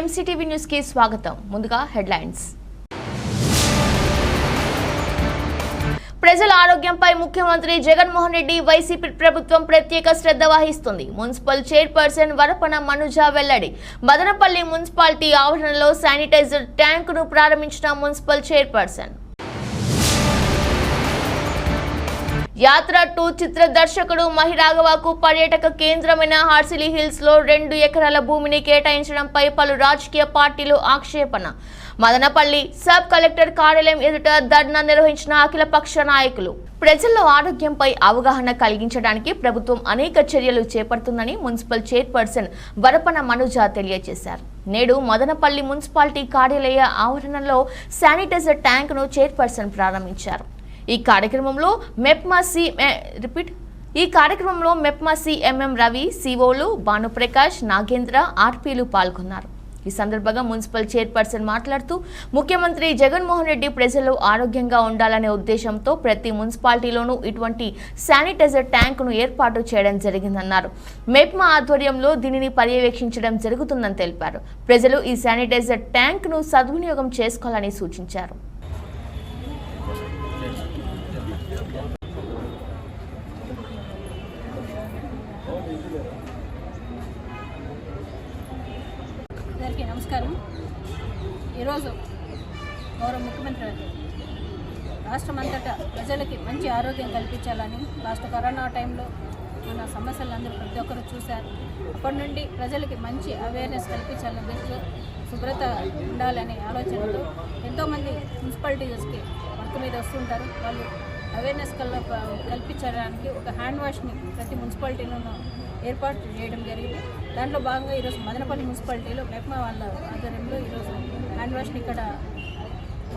MCTV న్యూస్కి స్వాగతం. ముందుగా హెడ్లైన్స్. ప్రజల ఆరోగ్యంపై ముఖ్యమంత్రి జగన్మోహన్ రెడ్డి వైసీపీ ప్రభుత్వం ప్రత్యేక శ్రద్ధ వహిస్తుంది. మున్సిపల్ చైర్పర్సన్ వరపన మనుజ వెల్లడి. మదనపల్లి మున్సిపాలిటీ ఆవరణలో శానిటైజర్ ట్యాంకును ప్రారంభించిన మున్సిపల్ చైర్పర్సన్. యాత్ర టూ చిత్ర దర్శకుడు మహిరాఘవకు పర్యాటక కేంద్రమైన హార్సిలీ హిల్స్లో రెండు ఎకరాల భూమిని కేటాయించడంపై పలు రాజకీయ పార్టీలు ఆక్షేపణ. మదనపల్లి సబ్ కలెక్టర్ కార్యాలయం ఎదుట ధర్నా నిర్వహించిన అఖిలపక్ష నాయకులు. ప్రజల్లో ఆరోగ్యంపై అవగాహన కలిగించడానికి ప్రభుత్వం అనేక చర్యలు చేపడుతుందని మున్సిపల్ చైర్పర్సన్ వరపన మనుజ తెలియజేశారు. నేడు మదనపల్లి మున్సిపాలిటీ కార్యాలయ ఆవరణలో శానిటైజర్ ట్యాంక్ను చైర్పర్సన్ ప్రారంభించారు. ఈ కార్యక్రమంలో మెప్మా సి రిపీట్. ఈ కార్యక్రమంలో మెప్మా సి ఎంఎం రవి సిఓలు భానుప్రకాష్ నాగేంద్ర ఆర్పీలు పాల్గొన్నారు. ఈ సందర్భంగా మున్సిపల్ చైర్పర్సన్ మాట్లాడుతూ ముఖ్యమంత్రి జగన్మోహన్ రెడ్డి ప్రజలు ఆరోగ్యంగా ఉండాలనే ఉద్దేశంతో ప్రతి మున్సిపాలిటీలోనూ ఇటువంటి శానిటైజర్ ట్యాంకును ఏర్పాటు చేయడం జరిగిందన్నారు. మెప్మా ఆధ్వర్యంలో దీనిని పర్యవేక్షించడం జరుగుతుందని తెలిపారు. ప్రజలు ఈ శానిటైజర్ ట్యాంక్ను సద్వినియోగం చేసుకోవాలని సూచించారు. నమస్కారం. ఈరోజు గౌరవ ముఖ్యమంత్రి గారు రాష్ట్రమంతటా ప్రజలకి మంచి ఆరోగ్యం కల్పించాలని లాస్ట్ కరోనా టైంలో మన సమస్యలు అందరూ ప్రతి ఒక్కరు చూశారు. అప్పటి నుండి ప్రజలకి మంచి అవేర్నెస్ కల్పించాలని ఉద్దేశంతో శుభ్రత ఉండాలనే ఆలోచనతో ఎంతోమంది మున్సిపాలిటీస్కి వర్క్ మీద వస్తుంటారు. వాళ్ళు అవేర్నెస్ కల్ కల్పించడానికి ఒక హ్యాండ్ వాష్ని ప్రతి మున్సిపాలిటీలోనూ ఏర్పాటు చేయడం జరిగింది. దాంట్లో భాగంగా ఈరోజు మదనపల్లి మున్సిపాలిటీలో మెప్మా వాళ్ళ ఆధ్వర్యంలో ఈరోజు హ్యాండ్ వాష్ని ఇక్కడ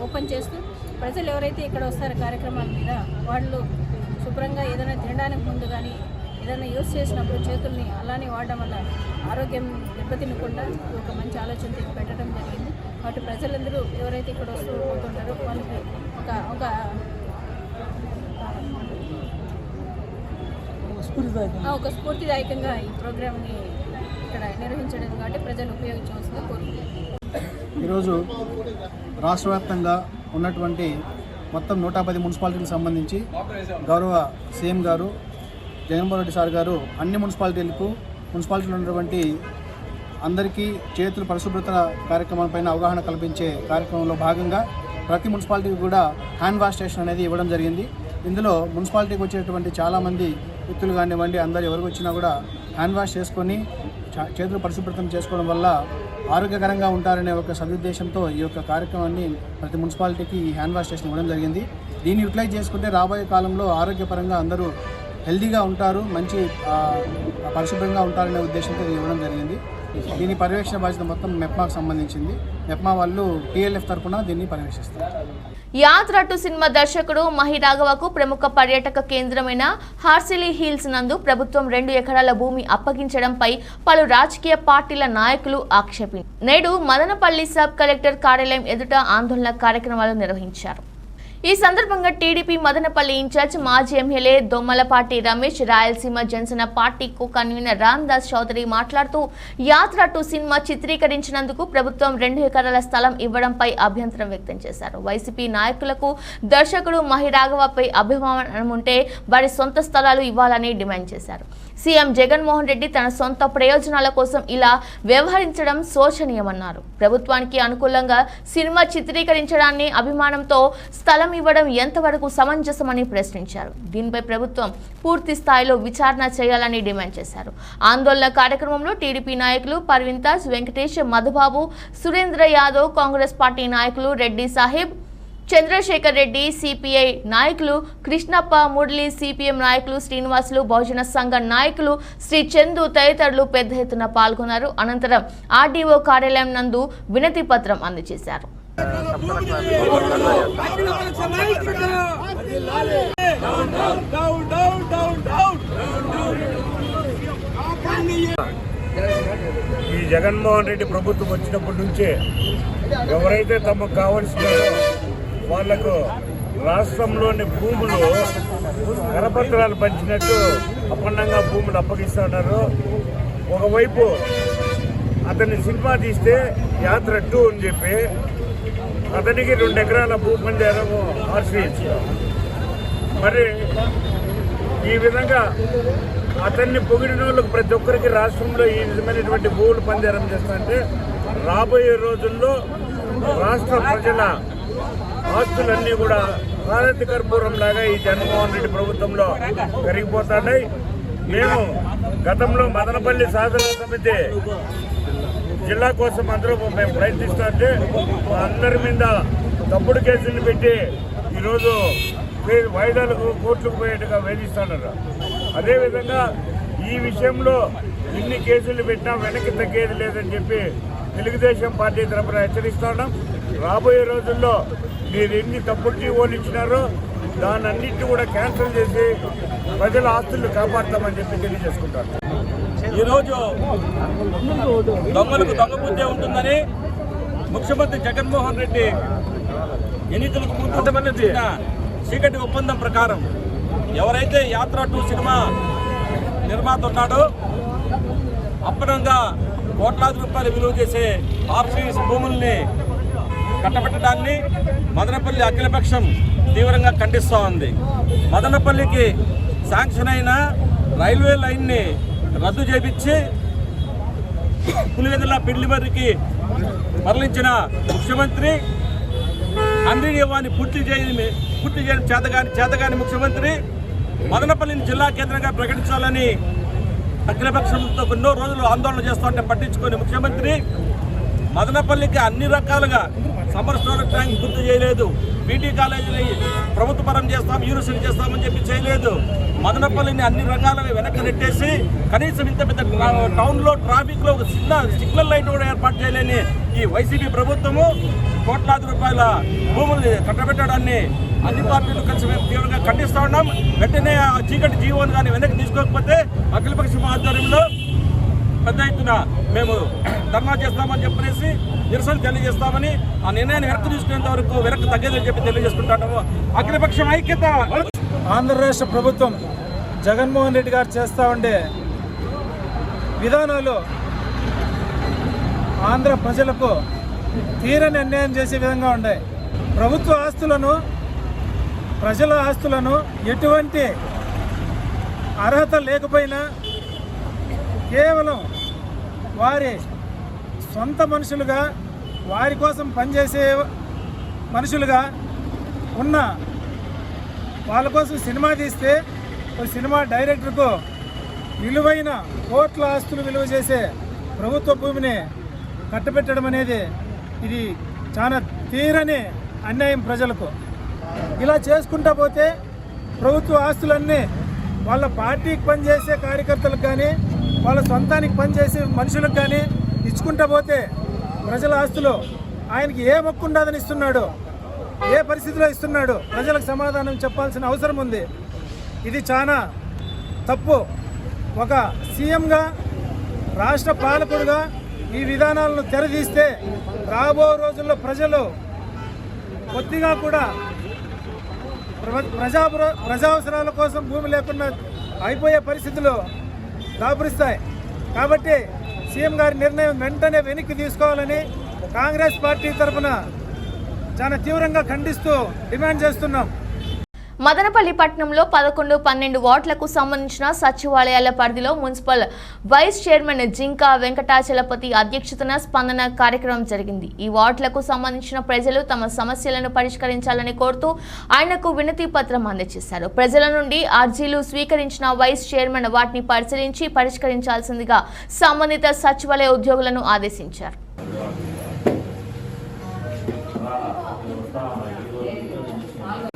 ఓపెన్ చేస్తూ ప్రజలు ఎవరైతే ఇక్కడ వస్తారో కార్యక్రమాల మీద వాళ్ళు శుభ్రంగా ఏదైనా తినడానికి ముందు కానీ ఏదైనా యూజ్ చేసినప్పుడు చేతుల్ని అలానే వాడడం వల్ల ఆరోగ్యం దెబ్బతినకుండా ఒక మంచి ఆలోచన పెట్టడం జరిగింది. కాబట్టి ప్రజలందరూ ఎవరైతే ఇక్కడ వస్తూ పోతుంటారో వాళ్ళకి ఒక ఒక ఆ, ఒక స్ఫూర్తిదాయకంగా ఈ ప్రోగ్రామ్ని ఇక్కడ నిర్వహించడం కాబట్టి ప్రజలు ఉపయోగించవలసిందిగా కోరుకుంటున్నాను. ఈరోజు రాష్ట్ర వ్యాప్తంగా ఉన్నటువంటి మొత్తం నూట పది మున్సిపాలిటీలకు సంబంధించి గౌరవ సీఎం గారు జగన్మోహన్ రెడ్డి సార్ గారు అన్ని మున్సిపాలిటీలకు మున్సిపాలిటీలో ఉన్నటువంటి అందరికీ చేతుల పరిశుభ్రత కార్యక్రమాలపైన అవగాహన కల్పించే కార్యక్రమంలో భాగంగా ప్రతి మున్సిపాలిటీకి కూడా హ్యాండ్ వాష్ స్టేషన్ అనేది ఇవ్వడం జరిగింది. ఇందులో మున్సిపాలిటీకి వచ్చేటువంటి చాలామంది వ్యక్తులు కానివ్వండి అందరు ఎవరికి వచ్చినా కూడా హ్యాండ్ వాష్ చేసుకొని చేతులు పరిశుభ్రతం చేసుకోవడం వల్ల ఆరోగ్యకరంగా ఉంటారనే ఒక సదుద్దేశంతో ఈ యొక్క కార్యక్రమాన్ని ప్రతి మున్సిపాలిటీకి ఈ హ్యాండ్ వాష్ స్టేషన్ ఇవ్వడం జరిగింది. దీన్ని యూటిలైజ్ చేసుకుంటే రాబోయే కాలంలో ఆరోగ్యపరంగా అందరూ హెల్దీగా ఉంటారు మంచి పరిశుభ్రంగా ఉంటారనే ఉద్దేశంతో ఇది ఇవ్వడం జరిగింది. దీని పర్యవేక్షణ బాధ్యత మొత్తం మెప్మాకు సంబంధించింది. మెప్మా వాళ్ళు టీఎల్ఎఫ్ తరఫున దీన్ని పర్యవేక్షిస్తారు. యాత్ర టు సినిమా దర్శకుడు మహి రాఘవకు ప్రముఖ పర్యాటక కేంద్రమైన హార్సిలీ హిల్స్ నందు ప్రభుత్వం రెండు ఎకరాల భూమి అప్పగించడంపై పలు రాజకీయ పార్టీల నాయకులు ఆక్షేపించారు నేడు మదనపల్లి సబ్ కలెక్టర్ కార్యాలయం ఎదుట ఆందోళన కార్యక్రమాలు నిర్వహించారు. ఈ సందర్భంగా టీడీపీ మదనపల్లి ఇన్ఛార్జ్ మాజీ MLA Dommalapati Ramesh Rayalaseema Janasena party co convener Ramdas Chowdary మాట్లాడుతూ యాత్ర టు సినిమా చిత్రీకరించినందుకు ప్రభుత్వం రెండు ఎకరాల స్థలం ఇవ్వడంపై అభ్యంతరం వ్యక్తం చేశారు. వైసీపీ నాయకులకు దర్శకుడు మహిరాఘవపై అభిమానం ఉంటే వారి సొంత స్థలాలు ఇవ్వాలని డిమాండ్ చేశారు. సీఎం జగన్మోహన్ రెడ్డి తన సొంత ప్రయోజనాల కోసం ఇలా వ్యవహరించడం శోచనీయమన్నారు. ప్రభుత్వానికి అనుకూలంగా సినిమా చిత్రీకరించడాన్ని అభిమానంతో స్థలం ఇవ్వడం ఎంతవరకు సమంజసమని ప్రశ్నించారు. దీనిపై ప్రభుత్వం పూర్తి స్థాయిలో విచారణ చేయాలని డిమాండ్ చేశారు. ఆందోళన కార్యక్రమంలో టీడీపీ నాయకులు పర్వింతాజ్ వెంకటేష్ మధుబాబు సురేంద్ర యాదవ్ కాంగ్రెస్ పార్టీ నాయకులు రెడ్డి సాహెబ్ చంద్రశేఖర్ రెడ్డి సిపిఐ నాయకులు కృష్ణప్ప మురళి సిపిఎం నాయకులు శ్రీనివాసులు బహుజన సంఘ నాయకులు శ్రీ చందు తదితరులు పెద్ద ఎత్తున పాల్గొన్నారు. అనంతరం ఆర్డీఓ కార్యాలయం నందు వినతి పత్రం అందజేశారు. ఈ జగన్మోహన్ రెడ్డి ప్రభుత్వం వచ్చినప్పటి నుంచే ఎవరైతే తమకు కావలసిన వాళ్ళకు రాష్ట్రంలోని భూములు కరపత్రాలు పంచినట్టు అపన్నంగా భూములు అప్పగిస్తున్నారు. ఒకవైపు అతన్ని సినిమా తీస్తే యాత్ర టూ అని చెప్పి అతనికి రెండు ఎకరాల భూ పంజారము ఆశ్రయించారు మరి ఈ విధంగా అతన్ని పొగిడిన వాళ్ళకి ప్రతి ఒక్కరికి రాష్ట్రంలో ఈ విధమైనటువంటి భూములు పందేరం చేస్తుంటే రాబోయే రోజుల్లో రాష్ట్ర ప్రజల ఆస్తులన్నీ కూడా భారతి కర్పూరం లాగా ఈ జగన్మోహన్ రెడ్డి ప్రభుత్వంలో పెరిగిపోతున్నాయి. మేము గతంలో మదనపల్లి సాధన సమితి జిల్లా కోసం అందరూ మేము ప్రయత్నిస్తుంటే అందరి మీద తప్పుడు కేసులు పెట్టి ఈరోజు వాయిదాలకు కోర్టుకు పోయేట్టుగా వేధిస్తున్నారు. అదేవిధంగా ఈ విషయంలో ఇన్ని కేసులు పెట్టినా వెనక్కి తగ్గేది లేదని చెప్పి తెలుగుదేశం పార్టీ తరఫున హెచ్చరిస్తున్నాం రాబోయే రోజుల్లో మీరు ఎన్ని తప్పుడు జీవోలు ఇచ్చినారో దాన్ని అన్నింటినీ కూడా క్యాన్సిల్ చేసి ప్రజల ఆస్తులను కాపాడతామని చెప్పి తెలియజేసుకుంటారు. ఈరోజు దొంగలకు దొంగ బుద్ధే ఉంటుందని ముఖ్యమంత్రి జగన్మోహన్ రెడ్డి ఎన్నికలకు ముందు చీకటి ఒప్పందం ప్రకారం ఎవరైతే యాత్ర టూ సినిమా నిర్మాత ఉన్నాడో అప్పనంగా కోట్లాది రూపాయలు విలువ చేసే ఆర్సీస్ భూముల్ని కట్టబెట్టడాన్ని మదనపల్లి అఖిలపక్షం తీవ్రంగా ఖండిస్తూ ఉంది. మదనపల్లికి శాంక్షన్ అయిన రైల్వే లైన్ని రద్దు చేపించి పులివెదల పిల్లిమర్రికి మరలించిన ముఖ్యమంత్రి అంద్రియవాన్ని పూర్తి చేయని పూర్తి చేయడం చేతగాని చేతగాని ముఖ్యమంత్రి మదనపల్లిని జిల్లా కేంద్రంగా ప్రకటించాలని అఖిలపక్షంతో ఎన్నో రోజులు ఆందోళన చేస్తుంటే పట్టించుకొని ముఖ్యమంత్రి మదనపల్లికి అన్ని రకాలుగా సమ్మర్ స్టోరేజ్ ట్యాంక్ గుర్తు చేయలేదు. బీటీ కాలేజీని ప్రభుత్వ పరం చేస్తాం యూనివర్సిటీ చేస్తామని చెప్పి చేయలేదు. మదనపల్లిని అన్ని రకాలుగా వెనక్కి నెట్టేసి కనీసం ఇంత పెద్ద టౌన్లో ట్రాఫిక్లో ఒక చిన్న సిగ్నల్ లైట్ కూడా ఏర్పాటు చేయలేని ఈ వైసీపీ ప్రభుత్వము కోట్లాది రూపాయల భూములు కట్టబెట్టడాన్ని అన్ని పార్టీలు కలిసి మేము తీవ్రంగా ఖండిస్తూ ఉన్నాం. వెంటనే ఆ చీకటి జీవోని కానీ వెనక్కి తీసుకోకపోతే అఖిలపక్ష ఆధ్వర్యంలో పెద్ద ఎత్తున మేము ధర్నా చేస్తామని చెప్పేసి నిరసన తెలియజేస్తామని ఆ నిర్ణయాన్ని వెనక్కి తీసుకునేంత వరకు వెనక్కి తగ్గదని చెప్పి తెలియజేసుకుంటాము అఖిలపక్షం ఐక్యత! ఆంధ్రప్రదేశ్ ప్రభుత్వం జగన్మోహన్ రెడ్డి గారు చేస్తూ ఉండే విధానాలు ఆంధ్ర ప్రజలకు తీరని అన్యాయం చేసే విధంగా ఉన్నాయి. ప్రభుత్వ ఆస్తులను ప్రజల ఆస్తులను ఎటువంటి అర్హత లేకపోయినా కేవలం వారి సొంత మనుషులుగా వారి కోసం పనిచేసే మనుషులుగా ఉన్న వాళ్ళ కోసం సినిమా తీస్తే ఒక సినిమా డైరెక్టర్కు విలువైన కోట్ల ఆస్తులు విలువ చేసే ప్రభుత్వ భూమిని కట్టబెట్టడం అనేది ఇది చాలా తీరని అన్యాయం ప్రజలకు. ఇలా చేసుకుంటా పోతే ప్రభుత్వ ఆస్తులన్నీ వాళ్ళ పార్టీకి పనిచేసే కార్యకర్తలకు కానీ వాళ్ళ సొంతానికి పనిచేసే మనుషులకు కానీ ఇచ్చుకుంటా పోతే ప్రజల ఆస్తులు ఆయనకి ఏ మొక్కు ఉండదని ఇస్తున్నాడు? ఏ పరిస్థితిలో ఇస్తున్నాడు? ప్రజలకు సమాధానం చెప్పాల్సిన అవసరం ఉంది. ఇది చాలా తప్పు. ఒక సీఎంగా రాష్ట్ర పాలకుడుగా ఈ విధానాలను తెరదీస్తే రాబో రోజుల్లో ప్రజలు కొద్దిగా కూడా ప్ర- ప్రజా ప్రజావసరాల కోసం భూమి లేకుండా అయిపోయే పరిస్థితులు దాపురిస్తాయి. కాబట్టి సీఎం గారి నిర్ణయం వెంటనే వెనక్కి తీసుకోవాలని కాంగ్రెస్ పార్టీ తరఫున చాలా తీవ్రంగా ఖండిస్తూ డిమాండ్ చేస్తున్నాం. మదనపల్లి పట్టణంలో పదకొండు పన్నెండు వార్డులకు సంబంధించిన సచివాలయాల పరిధిలో municipal vice chairman Jinka Venkatachalapathi అధ్యక్షతన స్పందన కార్యక్రమం జరిగింది. ఈ వార్డులకు సంబంధించిన ప్రజలు తమ సమస్యలను పరిష్కరించాలని కోరుతూ ఆయనకు వినతి పత్రం అందజేశారు. ప్రజల నుండి అర్జీలు స్వీకరించిన వైస్ చైర్మన్ వాటిని పరిశీలించి పరిష్కరించాల్సిందిగా సంబంధిత సచివాలయ ఉద్యోగులను ఆదేశించారు.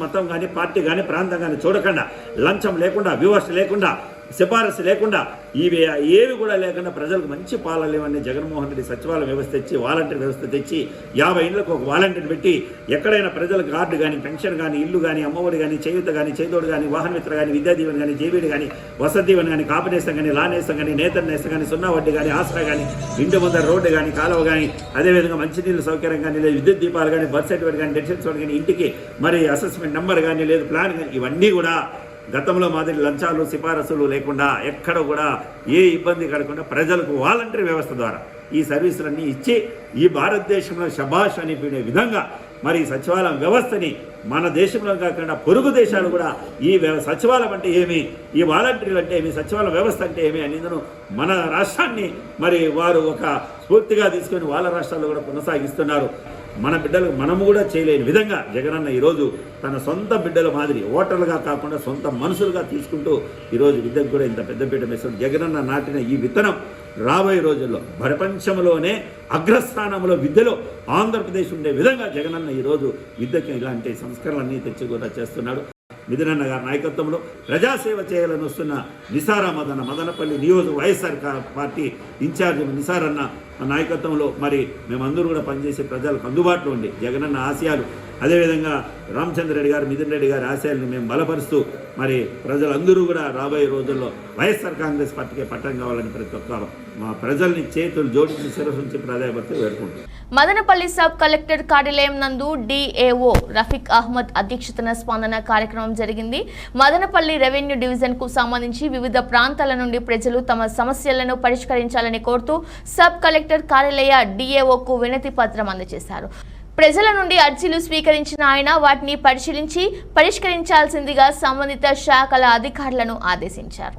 మతం కానీ పార్టీ కానీ ప్రాంతం కానీ చూడకుండా లంచం లేకుండా వివక్ష లేకుండా సిఫారసు లేకుండా ఇవి ఏవి కూడా లేకుండా ప్రజలకు మంచి పాలన జగన్మోహన్ రెడ్డి సచివాలయ వ్యవస్థ తెచ్చి వాలంటీర్ వ్యవస్థ తెచ్చి యాభై ఇండ్లకు ఒక వాలంటీర్ పెట్టి ఎక్కడైనా ప్రజలకు కార్డు కానీ పెన్షన్ కానీ ఇల్లు కానీ అమ్మఒడి కానీ చేయుత కానీ చేదోడు కానీ వాహన మిత్ర కానీ విద్యాదీవెన కానీ జేబీడి కానీ వసతి దీవెన కానీ కాపునేసం కానీ లానేసం కానీ నేతర నేసం కానీ సున్నా వడ్డీ కానీ ఆసరా కానీ ఇంటి ముందర రోడ్డు కానీ కాలువ కానీ అదేవిధంగా మంచినీళ్ళ సౌకర్యం కానీ లేదు విద్యుత్ దీపాలు కానీ బర్త్ సర్టిఫికేట్ కానీ డెడ్ సర్టిఫికేట్ కానీ ఇంటికి మరి అసెస్మెంట్ నెంబర్ కానీ లేదు ప్లాన్ కానీ ఇవన్నీ కూడా గతంలో మాదిరి లంచాలు సిఫారసులు లేకుండా ఎక్కడ కూడా ఏ ఇబ్బంది కలగకుండా ప్రజలకు వాలంటరీ వ్యవస్థ ద్వారా ఈ సర్వీసులన్నీ ఇచ్చి ఈ భారతదేశంలో శబాష్ అని విధంగా మరి ఈ సచివాలయం వ్యవస్థని మన దేశంలో కాకుండా పొరుగు దేశాలు కూడా ఈ సచివాలయం అంటే ఏమి? ఈ వాలంటీర్లు అంటే ఏమి? సచివాలయం వ్యవస్థ అంటే ఏమి అనేందును మన రాష్ట్రాన్ని మరి వారు ఒక స్ఫూర్తిగా తీసుకొని వాళ్ళ రాష్ట్రాల్లో కూడా కొనసాగిస్తున్నారు. మన బిడ్డలకు మనము కూడా చేయలేని విధంగా జగనన్న ఈరోజు తన సొంత బిడ్డల మాదిరి ఓటర్లుగా కాకుండా సొంత మనుషులుగా తీసుకుంటూ ఈరోజు విద్యకు కూడా ఇంత పెద్దపీట వేస్తుంది జగనన్న నాటిన ఈ విత్తనం రాబోయే రోజుల్లో ప్రపంచంలోనే అగ్రస్థానంలో విద్యలో ఆంధ్రప్రదేశ్ ఉండే విధంగా జగనన్న ఈరోజు విద్యకి ఇలాంటి సంస్కరణలన్నీ తెచ్చి కూడా చేస్తున్నాడు. మిథునన్న గారి నాయకత్వంలో ప్రజాసేవ చేయాలని వస్తున్న నిసారా మదన మదనపల్లి నియోజక వైఎస్ఆర్ పార్టీ ఇన్ఛార్జ్ నిసారన్న నాయకత్వంలో మరి మేమందరూ కూడా పనిచేసే ప్రజలకు అందుబాటులో ఉండి జగనన్న ఆశయాలు అదేవిధంగా రామచంద్ర రెడ్డి గారు మిథున్ రెడ్డి గారి ఆశయాలను మేము బలపరుస్తూ మరి ప్రజలందరూ కూడా రాబోయే రోజుల్లో వైఎస్ఆర్ కాంగ్రెస్ పార్టీకి పట్టం కావాలని ప్రతి ఒక్క మా ప్రజల్ని చేతులు జోడించి శిరసించి నుంచి ప్రాధాన్యపడుతూ వేడుకుంటున్నాం. మదనపల్లి సబ్ కలెక్టర్ కార్యాలయం నందు డిఏఓ రఫీక్ అహ్మద్ అధ్యక్షతన స్పందన కార్యక్రమం జరిగింది. మదనపల్లి రెవెన్యూ డివిజన్కు సంబంధించి వివిధ ప్రాంతాల నుండి ప్రజలు తమ సమస్యలను పరిష్కరించాలని కోరుతూ సబ్ కలెక్టర్ కార్యాలయ డిఏఓకు వినతి పత్రం అందజేశారు. ప్రజల నుండి అర్జీలు స్వీకరించిన ఆయన వాటిని పరిశీలించి పరిష్కరించాల్సిందిగా సంబంధిత శాఖల అధికారులను ఆదేశించారు.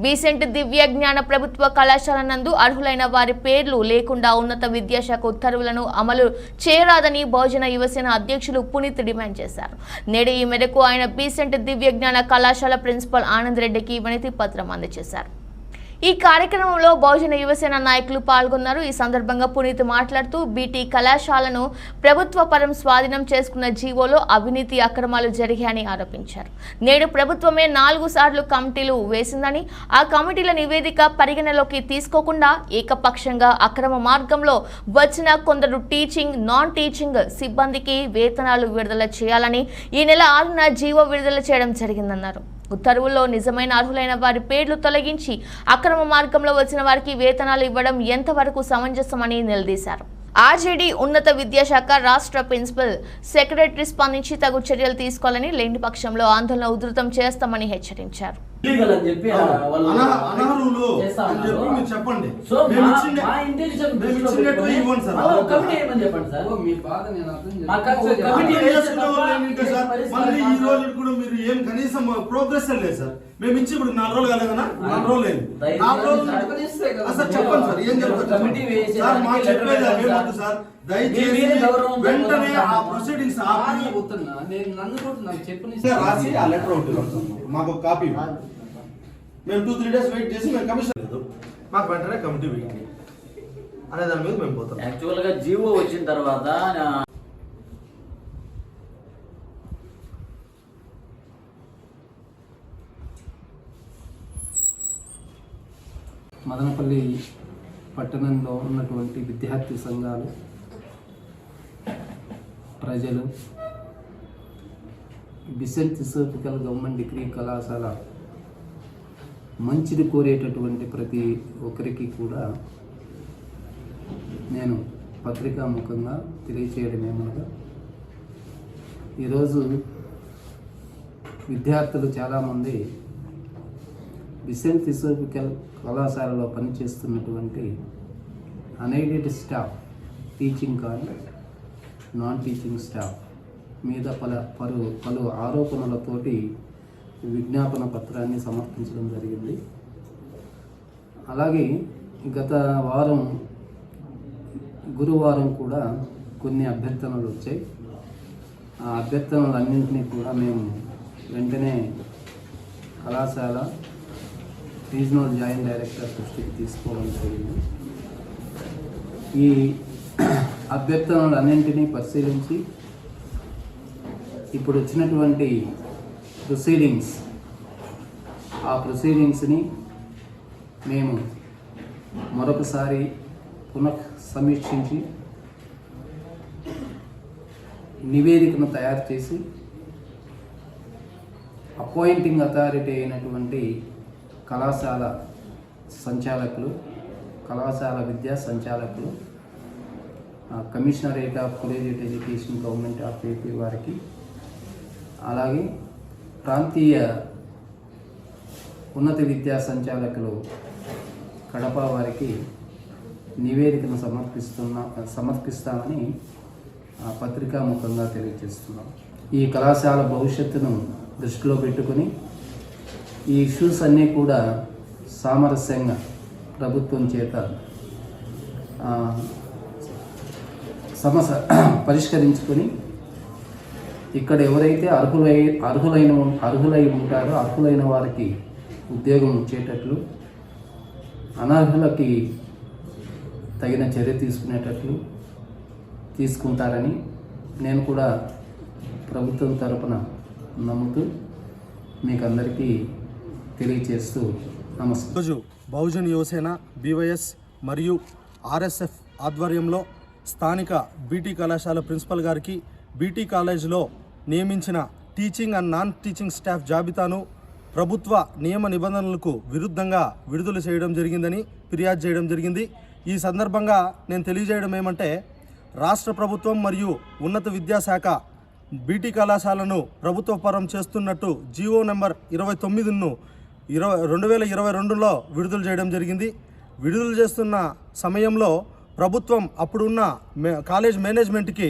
బీసెంట్ దివ్య జ్ఞాన ప్రభుత్వ కళాశాల నందు అర్హులైన వారి పేర్లు లేకుండా ఉన్నత విద్యాశాఖ ఉత్తర్వులను అమలు చేయరాదని బహుజన యువసేన అధ్యక్షులు పునీత్ డిమాండ్ చేశారు. నేడు ఈ మేరకు ఆయన బీసెంట్ దివ్య జ్ఞాన కళాశాల ప్రిన్సిపల్ ఆనంద్ రెడ్డికి వినతి పత్రం అందజేశారు. ఈ కార్యక్రమంలో బహుజన యువసేన నాయకులు పాల్గొన్నారు. ఈ సందర్భంగా పునీత్ మాట్లాడుతూ బీటీ కళాశాలను ప్రభుత్వ పరం స్వాధీనం చేసుకున్న జీవోలో అవినీతి అక్రమాలు జరిగాయని ఆరోపించారు. నేడు ప్రభుత్వమే నాలుగు సార్లు కమిటీలు వేసిందని ఆ కమిటీల నివేదిక పరిగణలోకి తీసుకోకుండా ఏకపక్షంగా అక్రమ మార్గంలో వచ్చిన కొందరు టీచింగ్ నాన్ టీచింగ్ సిబ్బందికి వేతనాలు విడుదల చేయాలని ఈ నెల ఆరున జీవో విడుదల చేయడం జరిగిందన్నారు. ఉత్తర్వుల్లో నిజమైన అర్హులైన వారి పేర్లు తొలగించి అక్రమ మార్గంలో వచ్చిన వారికి వేతనాలు ఇవ్వడం ఎంతవరకు సమంజసమని నిలదీశారు. ఆర్జేడీ ఉన్నత విద్యాశాఖ రాష్ట్ర ప్రిన్సిపల్ సెక్రటరీ స్పందించి తగు చర్యలు తీసుకోవాలని లేని పక్షంలో ఆందోళన ఉధృతం చేస్తామని హెచ్చరించారు. ప్రోగ్రెస్ లేదు సార్. మేము ఇచ్చి ఇప్పుడు నాలుగు రోజులు కాలేదన్నా నాలుగు రోజులు లేదు. నాలుగు రోజులు సార్, కదా. చెప్పండి సార్ ఏం చెప్తారు కమిటీ వేసి సార్ మాకు దానికి చెప్పేది వద్దు సార్. మీ దయచేసి వెంటనే ఆ జరుగుతుంది. ప్రొసీడింగ్స్ ఆపి రాసి ఆ లెటర్ ఒకటి మాకు ఒక కాపీ ఇవ్వండి. మేము టూ త్రీ డేస్ వెయిట్ చేసి మేము కమిషన్ లేదు. మాకు వెంటనే కమిటీ వేయండి అనే దాని మీద మేము పోతాం. యాక్చువల్గా జీవో వచ్చిన తర్వాత మదనపల్లి పట్టణంలో ఉన్నటువంటి విద్యార్థి సంఘాలు ప్రజలు బిసెంట్ థిసోఫికల్ గవర్నమెంట్ డిగ్రీ కళాశాల మంచిది కోరేటటువంటి ప్రతి ఒక్కరికి కూడా నేను పత్రికాముఖంగా తెలియచేయడం ఏమనగా ఈరోజు విద్యార్థులు చాలామంది బిసెంట్ థిసోపికల్ కళాశాలలో పనిచేస్తున్నటువంటి అనైడెడ్ స్టాఫ్ టీచింగ్ కానీ నాన్ టీచింగ్ స్టాఫ్ మీద పల పలు పలు ఆరోపణలతోటి విజ్ఞాపన పత్రాన్ని సమర్పించడం జరిగింది. అలాగే గత వారం గురువారం కూడా కొన్ని అభ్యర్థనలు వచ్చాయి. ఆ అభ్యర్థనలన్నింటినీ కూడా మేము వెంటనే కళాశాల రీజనల్ జాయింట్ డైరెక్టర్ దృష్టికి తీసుకోవడం జరిగింది. ఈ అభ్యర్థనలన్నింటినీ పరిశీలించి ఇప్పుడు వచ్చినటువంటి ప్రొసీడింగ్స్ ఆ ప్రొసీడింగ్స్ని మేము మరొకసారి పునః సమీక్షించి నివేదికను తయారు చేసి అపాయింటింగ్ అథారిటీ అయినటువంటి కళాశాల సంచాలకులు కళాశాల విద్యా సంచాలకులు commissionerate of collegiate education government of AP వారికి అలాగే ప్రాంతీయ ఉన్నత విద్యా సంచాలకులు కడప వారికి నివేదికను సమర్పిస్తున్నా సమర్పిస్తామని పత్రికా పత్రికాముఖంగా తెలియజేస్తున్నాం. ఈ కళాశాల భవిష్యత్తును దృష్టిలో పెట్టుకుని ఈ ఇష్యూస్ అన్నీ కూడా సామరస్యంగా ప్రభుత్వం చేత సమస్య పరిష్కరించుకొని ఇక్కడ ఎవరైతే అర్హులై అర్హులైన అర్హులై ఉంటారో అర్హులైన వారికి ఉద్యోగం వచ్చేటట్లు అనర్హులకి తగిన చర్య తీసుకునేటట్లు తీసుకుంటారని నేను కూడా ప్రభుత్వం తరపున నమ్ముతూ మీకు అందరికీ తెలియజేస్తూ నమస్కారం. రోజు బహుజన్ యువసేన బీవైఎస్ మరియు ఆర్ఎస్ఎఫ్ ఆధ్వర్యంలో స్థానిక బీటీ కళాశాల ప్రిన్సిపల్ గారికి బీటీ కాలేజీలో నియమించిన teaching and non teaching staff జాబితాను ప్రభుత్వ నియమ నిబంధనలకు విరుద్ధంగా విడుదల చేయడం జరిగిందని ఫిర్యాదు చేయడం జరిగింది. ఈ సందర్భంగా నేను తెలియజేయడం ఏమంటే రాష్ట్ర ప్రభుత్వం మరియు ఉన్నత విద్యాశాఖ బీటీ కళాశాలను ప్రభుత్వ పరం చేస్తున్నట్టు జీవో నెంబర్ ఇరవై తొమ్మిదిను ఇరవై రెండు వేల ఇరవై రెండులో విడుదల చేయడం జరిగింది. విడుదల చేస్తున్న సమయంలో ప్రభుత్వం అప్పుడున్న మే కాలేజ్ మేనేజ్మెంట్కి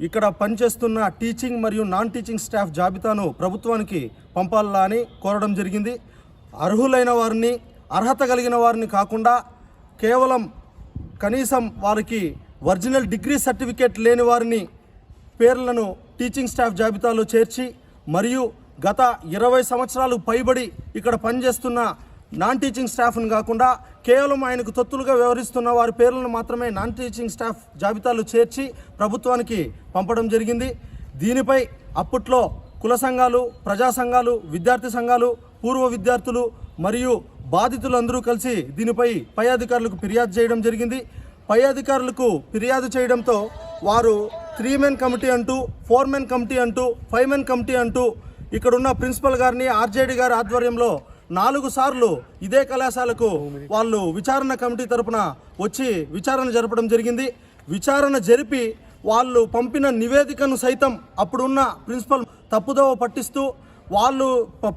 ఇక్కడ పనిచేస్తున్న టీచింగ్ మరియు నాన్ టీచింగ్ స్టాఫ్ జాబితాను ప్రభుత్వానికి పంపాలా అని కోరడం జరిగింది. అర్హులైన వారిని అర్హత కలిగిన వారిని కాకుండా కేవలం కనీసం వారికి ఒరిజినల్ డిగ్రీ సర్టిఫికేట్ లేని వారిని పేర్లను టీచింగ్ స్టాఫ్ జాబితాలో చేర్చి మరియు గత ఇరవై సంవత్సరాలు పైబడి ఇక్కడ పనిచేస్తున్న నాన్ టీచింగ్ స్టాఫ్ను కాకుండా కేవలం ఆయనకు తొత్తులుగా వ్యవహరిస్తున్న వారి పేర్లను మాత్రమే నాన్ టీచింగ్ స్టాఫ్ జాబితాలు చేర్చి ప్రభుత్వానికి పంపడం జరిగింది. దీనిపై అప్పట్లో కుల సంఘాలు ప్రజా సంఘాలు విద్యార్థి సంఘాలు పూర్వ విద్యార్థులు మరియు బాధితులందరూ కలిసి దీనిపై పై అధికారులకు ఫిర్యాదు చేయడం జరిగింది. పై అధికారులకు ఫిర్యాదు చేయడంతో వారు త్రీ మెన్ కమిటీ అంటూ ఫోర్ మెన్ కమిటీ అంటూ ఫైవ్ మెన్ కమిటీ అంటూ ఇక్కడున్న ప్రిన్సిపల్ గారిని ఆర్జేడి గారి ఆధ్వర్యంలో నాలుగు సార్లు ఇదే కళాశాలకు వాళ్ళు విచారణ కమిటీ తరపున వచ్చి విచారణ జరపడం జరిగింది. విచారణ జరిపి వాళ్ళు పంపిన నివేదికను సైతం అప్పుడున్న ప్రిన్సిపల్ తప్పుదోవ పట్టిస్తూ వాళ్ళు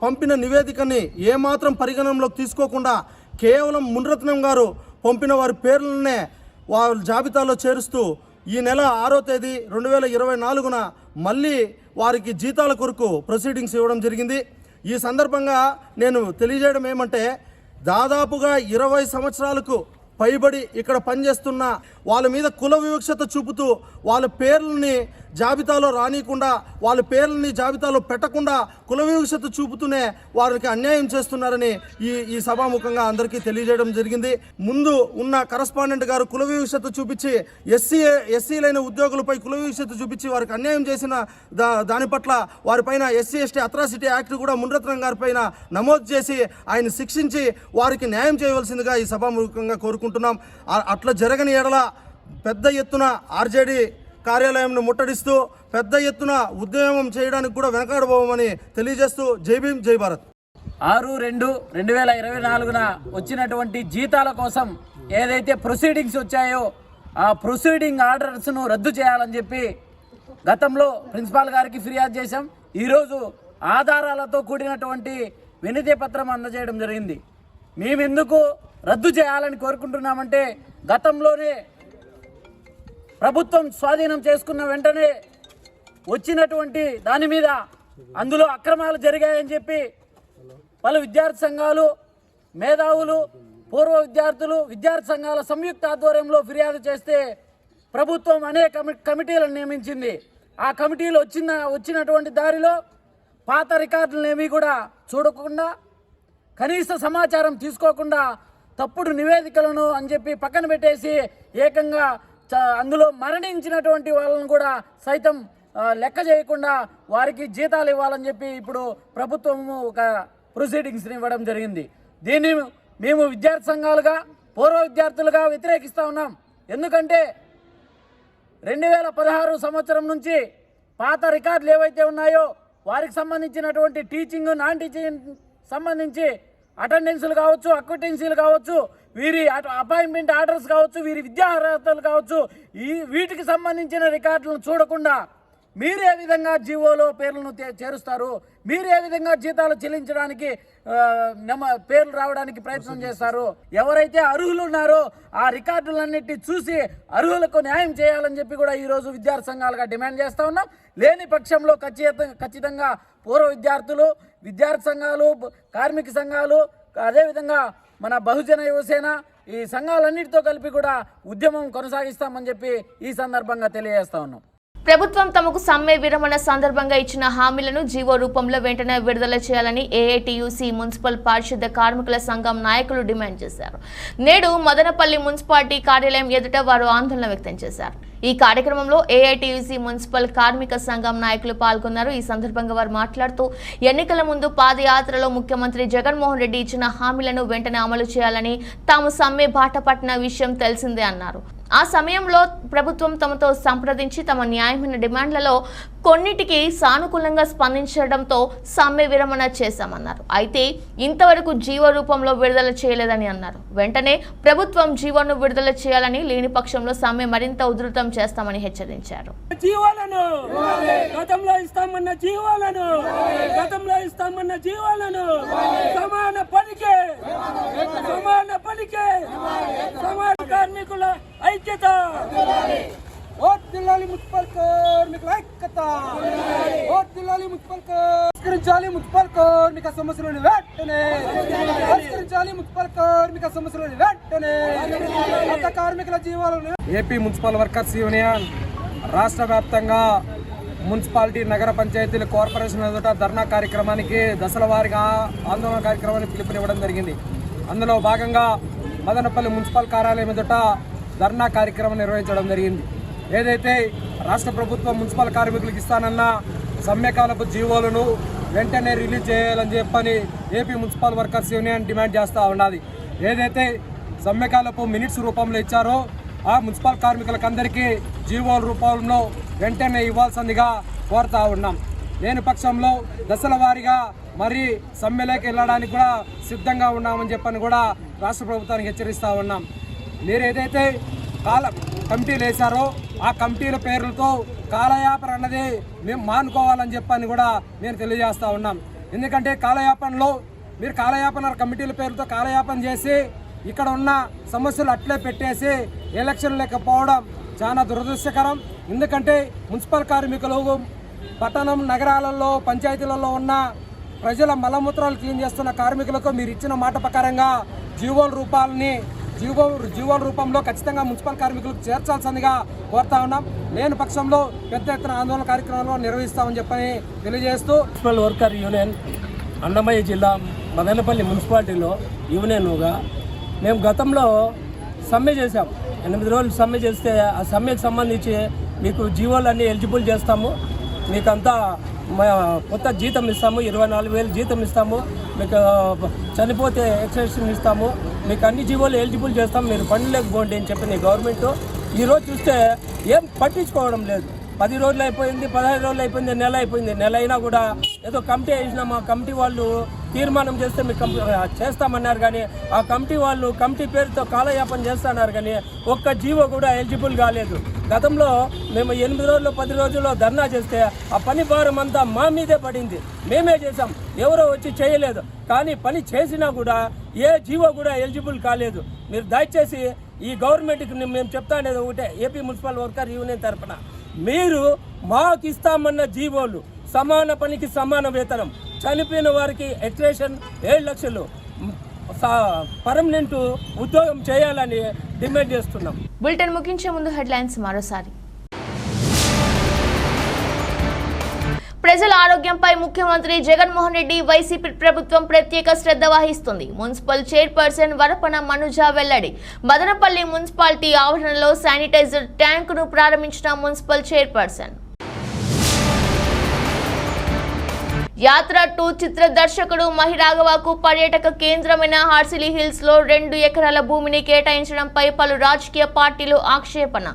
పంపిన నివేదికని ఏమాత్రం పరిగణనలోకి తీసుకోకుండా కేవలం మున్రత్నం గారు పంపిన వారి పేర్లనే వాళ్ళ జాబితాలో చేరుస్తూ ఈ నెల ఆరో తేదీ రెండు వేల ఇరవై నాలుగున మళ్ళీ వారికి జీతాల కొరకు ప్రొసీడింగ్స్ ఇవ్వడం జరిగింది. ఈ సందర్భంగా నేను తెలియజేయడం ఏమంటే దాదాపుగా ఇరవై సంవత్సరాలకు పైబడి ఇక్కడ పనిచేస్తున్న వాళ్ళ మీద కుల వివక్షత చూపుతూ వాళ్ళ పేర్లని జాబితాలో రానియకుండా వాళ్ళ పేర్లని జాబితాలో పెట్టకుండా కుల వివక్షత చూపుతూనే వారికి అన్యాయం చేస్తున్నారని ఈ ఈ సభాముఖంగా అందరికీ తెలియజేయడం జరిగింది. ముందు ఉన్న కరస్పాండెంట్ గారు కుల వివక్షత చూపించి ఎస్సీ ఎస్సీలైన ఉద్యోగులపై కుల వివక్షత చూపించి వారికి అన్యాయం చేసిన దా దాని పట్ల వారిపైన ఎస్సీ ఎస్టీ అట్రాసిటీ యాక్ట్ కూడా మున్రత్నం గారి పైన నమోదు చేసి ఆయన శిక్షించి వారికి న్యాయం చేయవలసిందిగా ఈ సభాముఖంగా కోరుకుంటున్నాం. అట్లా జరగని ఎడల పెద్ద ఎత్తున ఆర్జేడీ కార్యాలయంను ముట్టడిస్తూ పెద్ద ఎత్తున ఉద్యమం చేయడానికి కూడా వెనకాడబోమని తెలియజేస్తూ జై భీమ్ జై భారత్. ఆరు రెండు రెండు వేల ఇరవై నాలుగున వచ్చినటువంటి జీతాల కోసం ఏదైతే ప్రొసీడింగ్స్ వచ్చాయో ఆ ప్రొసీడింగ్ ఆర్డర్స్ను రద్దు చేయాలని చెప్పి గతంలో ప్రిన్సిపాల్ గారికి ఫిర్యాదు చేశాం. ఈరోజు ఆధారాలతో కూడినటువంటి వినతి పత్రం అందజేయడం జరిగింది. మేమెందుకు రద్దు చేయాలని కోరుకుంటున్నామంటే గతంలోనే ప్రభుత్వం స్వాధీనం చేసుకున్న వెంటనే వచ్చినటువంటి దాని మీద అందులో అక్రమాలు జరిగాయని చెప్పి పలు విద్యార్థి సంఘాలు మేధావులు పూర్వ విద్యార్థులు విద్యార్థి సంఘాల సంయుక్త ఆధ్వర్యంలో ఫిర్యాదు చేస్తే ప్రభుత్వం అనేక కమి- కమిటీలను నియమించింది. ఆ కమిటీలు వచ్చిన వచ్చినటువంటి దారిలో పాత రికార్డులను ఏమీ కూడా చూడకుండా కనీస సమాచారం తీసుకోకుండా తప్పుడు నివేదికలను అని చెప్పి పక్కన పెట్టేసి ఏకంగా అందులో మరణించినటువంటి వాళ్ళను కూడా సైతం లెక్క చేయకుండా వారికి జీతాలు ఇవ్వాలని చెప్పి ఇప్పుడు ప్రభుత్వము ఒక ప్రొసీడింగ్స్ని ఇవ్వడం జరిగింది. దీన్ని మేము విద్యార్థి సంఘాలుగా పూర్వ విద్యార్థులుగా వ్యతిరేకిస్తూ ఉన్నాం. ఎందుకంటే రెండు వేల పదహారు సంవత్సరం నుంచి పాత రికార్డులు ఏవైతే ఉన్నాయో వారికి సంబంధించినటువంటి టీచింగ్ నాన్ టీచింగ్ సంబంధించి అటెండెన్సులు కావచ్చు అక్విటెన్సీలు కావచ్చు వీరి అపాయింట్మెంట్ ఆర్డర్స్ కావచ్చు వీరి విద్యా అర్హతలు కావచ్చు ఈ వీటికి సంబంధించిన రికార్డులను చూడకుండా మీరు ఏ విధంగా జీవోలో పేర్లను చేరుస్తారు? మీరు ఏ విధంగా జీతాలు చెల్లించడానికి నమ పేర్లు రావడానికి ప్రయత్నం చేస్తారు? ఎవరైతే అర్హులు ఉన్నారో ఆ రికార్డులన్నిటి చూసి అర్హులకు న్యాయం చేయాలని చెప్పి కూడా ఈరోజు విద్యార్థి సంఘాలుగా డిమాండ్ చేస్తూ ఉన్నాం. లేని పక్షంలో ఖచ్చితంగా ఖచ్చితంగా పూర్వ విద్యార్థులు విద్యార్థి సంఘాలు కార్మిక సంఘాలు అదేవిధంగా మన బహుజన యువసేన ఈ సంఘాలన్నిటితో కలిపి కూడా ఉద్యమం కొనసాగిస్తామని చెప్పి ఈ సందర్భంగా తెలియజేస్తా ఉన్నాం. ప్రభుత్వం తమకు సమ్మె విరమణ సందర్భంగా ఇచ్చిన హామీలను జీవో రూపంలో వెంటనే విడుదల చేయాలని ఏఐటియుసి మున్సిపల్ పారిశుద్ధ కార్మికుల సంఘం నాయకులు డిమాండ్ చేశారు. నేడు మదనపల్లి మున్సిపాలిటీ కార్యాలయం ఎదుట వారు ఆందోళన వ్యక్తం చేశారు. ఈ కార్యక్రమంలో ఏఐటీయూసీ మున్సిపల్ కార్మిక సంఘం నాయకులు పాల్గొన్నారు. ఈ సందర్భంగా వారు మాట్లాడుతూ ఎన్నికల ముందు పాదయాత్రలో ముఖ్యమంత్రి జగన్మోహన్ రెడ్డి ఇచ్చిన హామీలను వెంటనే అమలు చేయాలని తాము సమ్మె బాట పట్టిన విషయం తెలిసిందే అన్నారు. ఆ సమయంలో ప్రభుత్వం తమతో సంప్రదించి తమ న్యాయమైన డిమాండ్లలో కొన్నిటికి సానుకూలంగా స్పందించడంతో సమ్మె విరమణ చేశామన్నారు. అయితే ఇంతవరకు జీవ రూపంలో విడుదల చేయలేదని అన్నారు. వెంటనే ప్రభుత్వం జీవోను విడుదల చేయాలని లేని పక్షంలో సమ్మె మరింత ఉధృతం చేస్తామని హెచ్చరించారు. జీవాలను! గతంలో ఇస్తామన్న జీవాలను! గతంలో ఇస్తామన్న జీవాలను! సమాన సమాన సమాన కార్మికుల ఐక్యత! జిల్లాలి మున్సిపల్ కార్మికుల ఐక్యత. జిల్లాలి మున్సిపల్ పరిష్కరించాలి మున్సిపల్ కార్మిక సమస్యలను వెంటనే. పరిష్కరించాలి మున్సిపల్ కార్మిక సమస్యలను వెంటనే. కొత్త కార్మికుల జీవాలను ఏపీ మున్సిపల్ వర్కర్స్ యూనియన్ రాష్ట్ర వ్యాప్తంగా మున్సిపాలిటీ నగర పంచాయతీల కార్పొరేషన్ ఎదుట ధర్నా కార్యక్రమానికి దశల వారీగా ఆందోళన కార్యక్రమానికి పిలుపునివ్వడం జరిగింది. అందులో భాగంగా మదనపల్లి మున్సిపల్ కార్యాలయం ఎదుట ధర్నా కార్యక్రమం నిర్వహించడం జరిగింది. ఏదైతే రాష్ట్ర ప్రభుత్వం మున్సిపల్ కార్మికులకు ఇస్తానన్న సమ్మెకాలపు జీవోలను వెంటనే రిలీజ్ చేయాలని చెప్పని AP municipal workers union demand చేస్తూ ఉన్నది. ఏదైతే సమ్మెకాలపు మినిట్స్ రూపంలో ఇచ్చారో ఆ మున్సిపల్ కార్మికులకందరికీ జీవోల రూపంలో వెంటనే ఇవ్వాల్సిందిగా కోరుతా ఉన్నాం. లేని పక్షంలో దశల వారీగా మరి సమ్మెలోకి వెళ్ళడానికి కూడా సిద్ధంగా ఉన్నామని చెప్పని కూడా రాష్ట్ర ప్రభుత్వానికి హెచ్చరిస్తూ ఉన్నాం. మీరు ఏదైతే కాల కమిటీలు వేశారో ఆ కమిటీల పేర్లతో కాలయాపన అన్నది మేము మానుకోవాలని చెప్పని కూడా నేను తెలియజేస్తూ ఉన్నాం. ఎందుకంటే కాలయాపనలో మీరు కాలయాపన కమిటీల పేరుతో కాలయాపన చేసి ఇక్కడ ఉన్న సమస్యలు అట్లే పెట్టేసి ఎలక్షన్ లేకపోవడం చాలా దురదృష్టకరం. ఎందుకంటే మున్సిపల్ కార్మికులు పట్టణం నగరాలలో పంచాయతీలలో ఉన్న ప్రజల మలమూత్రాలు క్లీన్ చేస్తున్న కార్మికులకు మీరు ఇచ్చిన మాట ప్రకారంగా జీవోల రూపాలని జీవో జీవోల రూపంలో ఖచ్చితంగా మున్సిపల్ కార్మికులకు చేర్చాల్సిందిగా కోరుతా ఉన్నాం. లేని పక్షంలో పెద్ద ఎత్తున ఆందోళన కార్యక్రమాలు నిర్వహిస్తామని చెప్పని తెలియజేస్తూ మున్సిపల్ వర్కర్ యూనియన్ అన్నమయ్య జిల్లా మదనపల్లి మున్సిపాలిటీలో యూనియన్గా మేము గతంలో సమ్మె చేశాం. ఎనిమిది రోజులు సమ్మె చేస్తే ఆ సమ్మెకు సంబంధించి మీకు జీవోలన్నీ ఎలిజిబుల్ చేస్తాము. మీకంతా మా కొత్త జీతం ఇస్తాము. ఇరవై నాలుగు వేలు జీతం ఇస్తాము. మీకు చనిపోతే ఎక్స్టెన్షన్ ఇస్తాము. మీకు అన్ని జీవోలు ఎలిజిబుల్ చేస్తాం మీరు పనులకు లేకపోండి అని చెప్పిన గవర్నమెంట్ ఈరోజు చూస్తే ఏం పట్టించుకోవడం లేదు. పది రోజులు అయిపోయింది పదహైదు రోజులు అయిపోయింది నెల అయిపోయింది. నెల అయినా కూడా ఏదో కమిటీ వేసినాం ఆ కమిటీ వాళ్ళు తీర్మానం చేస్తే మీకు చేస్తామన్నారు కానీ ఆ కమిటీ వాళ్ళు కమిటీ పేరుతో కాలయాపన చేస్తున్నారు కానీ ఒక్క జీవో కూడా ఎలిజిబుల్ కాలేదు. గతంలో మేము ఎనిమిది రోజులు పది రోజుల్లో ధర్నా చేస్తే ఆ పని భారం అంతా మా మీదే పడింది. మేమే చేసాం ఎవరో వచ్చి చేయలేదు. కానీ పని చేసినా కూడా ఏ జీవో కూడా ఎలిజిబుల్ కాలేదు. మీరు దయచేసి ఈ గవర్నమెంట్కి మేము చెప్తా అనేది ఒకటే. ఏపీ మున్సిపల్ వర్కర్ యూనియన్ తరఫున మీరు మాకు ఇస్తామన్న జీవోలు సమాన పనికి సమాన వేతనం. చనిపోయిన వారికి ఎక్స్ట్రేషన్ ఏడు లక్షలు. పర్మనెంట్ ఉద్యోగం చేయాలని డిమాండ్ చేస్తున్నాం. బులెటిన్ ముగించే ముందు హెడ్లైన్స్ మరోసారి. ప్రజల ఆరోగ్యంపై ముఖ్యమంత్రి జగన్మోహన్ రెడ్డి వైసీపీ ప్రభుత్వం ప్రత్యేక శ్రద్ధ వహిస్తుంది. మున్సిపల్ చైర్పర్సన్ వరపన మనుజ వెల్లడి. మదనపల్లి మున్సిపాలిటీ ఆవరణలో శానిటైజర్ ట్యాంకును ప్రారంభించిన మున్సిపల్ చైర్పర్సన్. యాత్ర టూ చిత్ర దర్శకుడు మహిరాఘవకు పర్యాటక కేంద్రమైన హార్సిలీ హిల్స్లో రెండు ఎకరాల భూమిని కేటాయించడంపై పలు రాజకీయ పార్టీలు ఆక్షేపణ.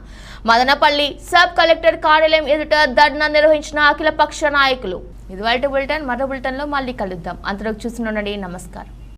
మదనపల్లి సబ్ కలెక్టర్ కార్యాలయం ఎదుట ధర్నా నిర్వహించిన అఖిలపక్ష నాయకులు. ఇది బులెటిన్ మరో బులెటిన్లో మళ్ళీ కలుద్దాం. అంతలోకి చూస్తుండండి నమస్కారం.